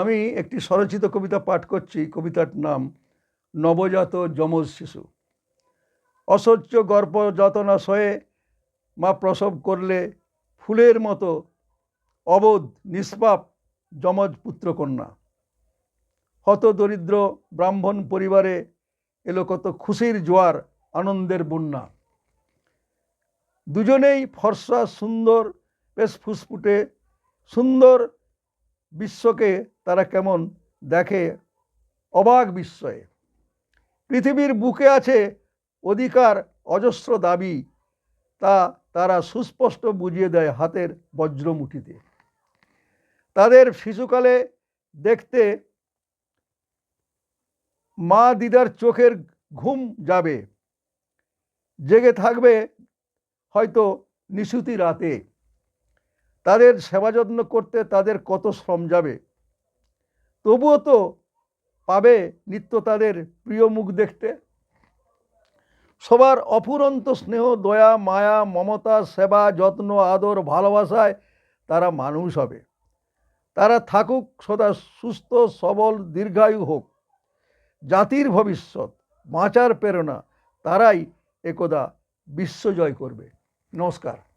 আমি একটি স্বরচিত কবিতা পাঠ করছি, কবিতার নাম নবজাত যমজ শিশু। অসহ্য গর্ভ যাতনা সয়ে মা প্রসব করলে ফুলের মতো অবোধ নিষ্পাপ যমজ পুত্রকন্যা। হত দরিদ্র ব্রাহ্মণ পরিবারে এলো কত খুশির জোয়ার আনন্দের বন্যা। দুজনেই ফর্সা, সুন্দর, বেশ ফুসফুটে, সুন্দর বিশ্বকে তারা কেমন দেখে? অবাক বিস্ময়ে। পৃথিবীর বুকে আছে অধিকার, অজস্র দাবি। তা তারা সুস্পষ্ট বুঝিয়ে দেয় হাতের বজ্রমুঠিতে। তাদের শিশুকালে দেখতে মা দিদার চোখের ঘুম যাবে। জেগে থাকবে হয়তো নিশুতি রাতে। তাদের সেবা যত্ন করতে তাদের কত শ্রম যাবে? তবুও তো পাবে নিত্য তাদের প্রিয় মুখ দেখতে। সবার অফুরন্ত স্নেহ, দয়া, মায়া, মমতা, সেবা, যত্ন, আদর, ভালোবাসায় তারা মানুষ হবে। তারা থাকুক, সদা সুস্থ, সবল, দীর্ঘায়ু হোক। জাতির ভবিষ্যৎ, বাঁচার প্রেরণা তারাই একদা বিশ্বজয় করবে। নমস্কার।